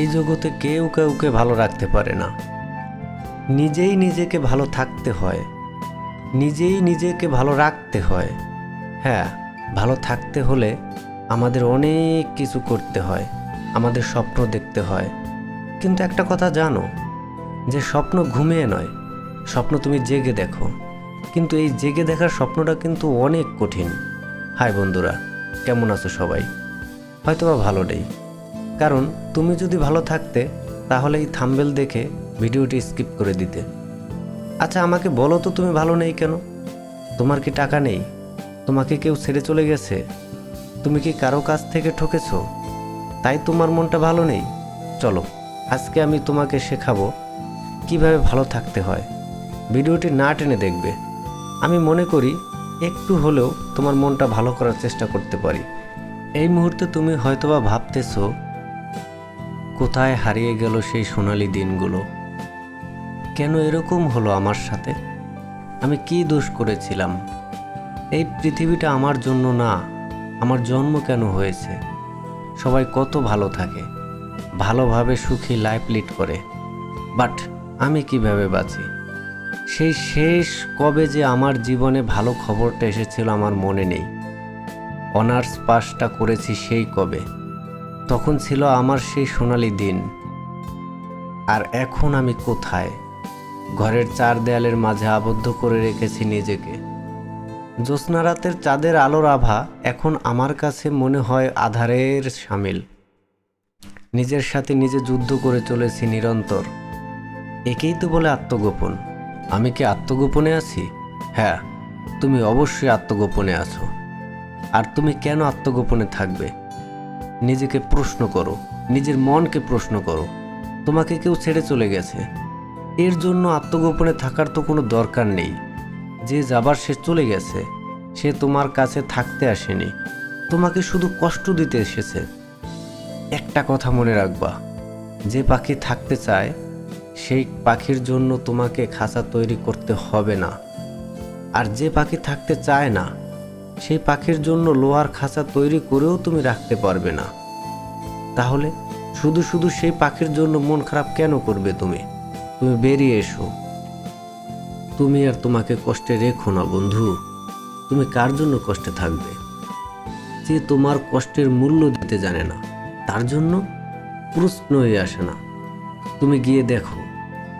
এই জগতে কেউ কাউকে ভালো রাখতে পারে না নিজেই নিজেকে ভালো থাকতে হয় নিজেই নিজেকে ভালো রাখতে হয় হ্যাঁ ভালো থাকতে হলে আমাদের অনেক কিছু করতে হয় আমাদের স্বপ্ন দেখতে হয় কিন্তু একটা কথা জানো যে স্বপ্ন ঘুমিয়ে নয় স্বপ্ন তুমি জেগে দেখো কিন্তু এই জেগে দেখার স্বপ্নটা কিন্তু অনেক কঠিন হাই বন্ধুরা কেমন আছো সবাই হয়তোবা ভালো নেই কারণ তুমি যদি ভালো থাকতে তাহলে এই থাম্বেল দেখে ভিডিওটি স্কিপ করে দিতে আচ্ছা আমাকে বলো তো তুমি ভালো নেই কেন তোমার কি টাকা নেই তোমাকে কেউ ছেড়ে চলে গেছে তুমি কি কারো কাছ থেকে ঠকেছ তাই তোমার মনটা ভালো নেই চলো আজকে আমি তোমাকে শেখাবো কিভাবে ভালো থাকতে হয় ভিডিওটি না টেনে দেখবে আমি মনে করি একটু হলেও তোমার মনটা ভালো করার চেষ্টা করতে পারি এই মুহূর্তে তুমি হয়তোবা ভাবতেছো কোথায় হারিয়ে গেল সেই সোনালি দিনগুলো কেন এরকম হলো আমার সাথে আমি কি দোষ করেছিলাম এই পৃথিবীটা আমার জন্য না আমার জন্ম কেন হয়েছে সবাই কত ভালো থাকে ভালোভাবে সুখী লাইফ লিড করে বাট আমি কিভাবে বাঁচি সেই শেষ কবে যে আমার জীবনে ভালো খবরটা এসেছিল আমার মনে নেই অনার্স পাসটা করেছি সেই কবে তখন ছিল আমার সেই সোনালি দিন আর এখন আমি কোথায় ঘরের চার দেয়ালের মাঝে আবদ্ধ করে রেখেছি নিজেকে জ্যোৎস্নারাতের চাঁদের আলোর আভা এখন আমার কাছে মনে হয় আধারের সামিল নিজের সাথে নিজে যুদ্ধ করে চলেছি নিরন্তর একেই তো বলে আত্মগোপন আমি কি আত্মগোপনে আছি হ্যাঁ তুমি অবশ্যই আত্মগোপনে আছো আর তুমি কেন আত্মগোপনে থাকবে নিজেকে প্রশ্ন করো নিজের মনকে প্রশ্ন করো তোমাকে কেউ ছেড়ে চলে গেছে এর জন্য আত্মগোপনে থাকার তো কোনো দরকার নেই যে যাবার সে চলে গেছে সে তোমার কাছে থাকতে আসেনি তোমাকে শুধু কষ্ট দিতে এসেছে একটা কথা মনে রাখবা যে পাখি থাকতে চায় সেই পাখির জন্য তোমাকে খাঁচা তৈরি করতে হবে না আর যে পাখি থাকতে চায় না সেই পাখির জন্য লোহার খাঁচা তৈরি করেও তুমি রাখতে পারবে না তাহলে শুধু শুধু সেই পাখির জন্য মন খারাপ কেন করবে তুমি তুমি বেরিয়ে এসো তুমি আর তোমাকে কষ্টে রেখো না বন্ধু তুমি কার জন্য কষ্টে থাকবে যে তোমার কষ্টের মূল্য দিতে জানে না তার জন্য প্রশ্নই আসে না তুমি গিয়ে দেখো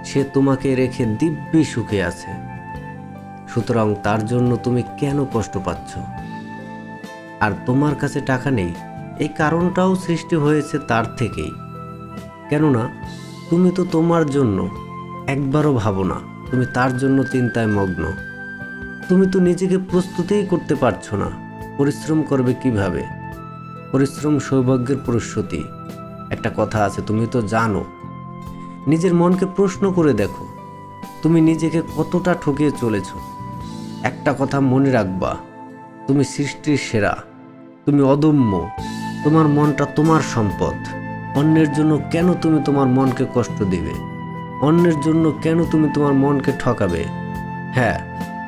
সে তোমাকে রেখে দিব্যি সুখে আছে সুতরাং তার জন্য তুমি কেন কষ্ট পাচ্ছ আর তোমার কাছে টাকা নেই এই কারণটাও সৃষ্টি হয়েছে তার থেকেই কেননা তুমি তো তোমার জন্য একবারও ভাবো না তুমি তার জন্য চিন্তায় মগ্ন তুমি তো নিজেকে প্রস্তুতিই করতে পারছো না পরিশ্রম করবে কিভাবে পরিশ্রম সৌভাগ্যের প্রস্তুতি একটা কথা আছে তুমি তো জানো নিজের মনকে প্রশ্ন করে দেখো তুমি নিজেকে কতটা ঠকিয়ে চলেছো একটা কথা মনে রাখবা তুমি সৃষ্টির সেরা তুমি অদম্য তোমার মনটা তোমার সম্পদ অন্যের জন্য কেন তুমি তোমার মনকে কষ্ট দিবে অন্যের জন্য কেন তুমি তোমার মনকে ঠকাবে হ্যাঁ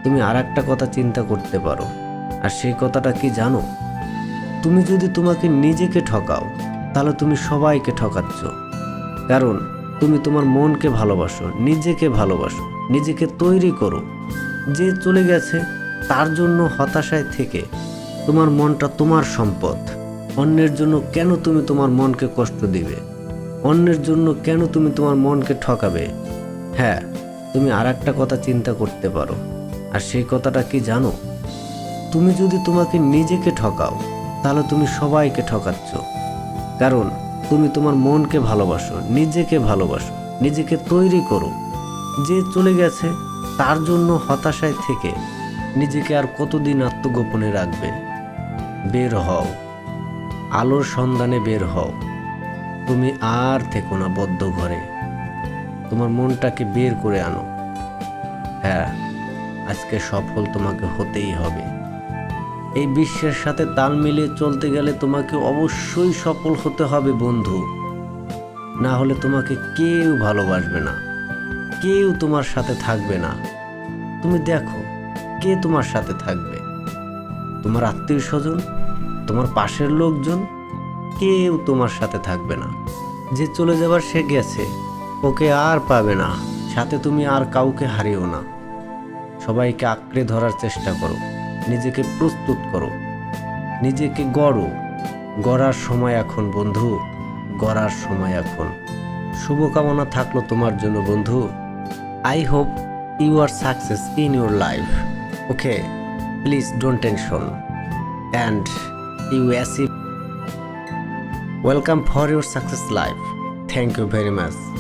তুমি আর একটা কথা চিন্তা করতে পারো আর সেই কথাটা কি জানো তুমি যদি তোমাকে নিজেকে ঠকাও তাহলে তুমি সবাইকে ঠকাচ্ছ কারণ তুমি তোমার মনকে ভালোবাসো নিজেকে ভালোবাসো নিজেকে তৈরি করো যে চলে গেছে তার জন্য হতাশায় থেকে তোমার মনটা তোমার সম্পদ অন্যের জন্য কেন তুমি তোমার মনকে কষ্ট দিবে অন্যের জন্য কেন তুমি তোমার মনকে ঠকাবে হ্যাঁ তুমি আর একটা কথা চিন্তা করতে পারো আর সেই কথাটা কি জানো তুমি যদি তোমাকে নিজেকে ঠকাও তাহলে তুমি সবাইকে ঠকাচ্ছ কারণ তুমি তোমার মনকে ভালোবাসো নিজেকে ভালোবাসো নিজেকে তৈরি করো যে চলে গেছে তার জন্য হতাশায় থেকে নিজেকে আর কতদিন আত্মগোপনে রাখবে বের হও আলোর সন্ধানে বের হও তুমি আর থেকো না বদ্ধ ঘরে তোমার মনটাকে বের করে আনো হ্যাঁ আজকে সফল তোমাকে হতেই হবে এই বিশ্বের সাথে তাল মিলিয়ে চলতে গেলে তোমাকে অবশ্যই সফল হতে হবে বন্ধু না হলে তোমাকে কেউ ভালোবাসবে না কেউ তোমার সাথে থাকবে না তুমি দেখো কে তোমার সাথে থাকবে তোমার আত্মীয় স্বজন তোমার পাশের লোকজন কেউ তোমার সাথে থাকবে না যে চলে যাবার সে গেছে ওকে আর পাবে না সাথে তুমি আর কাউকে হারিও না সবাইকে আঁকড়ে ধরার চেষ্টা করো নিজেকে প্রস্তুত করো নিজেকে গড়ো গড়ার সময় এখন বন্ধু গড়ার সময় এখন শুভকামনা থাকলো তোমার জন্য বন্ধু I hope you are success in your life. Okay, please don't tension and you achieve. Welcome for your success life. Thank you very much.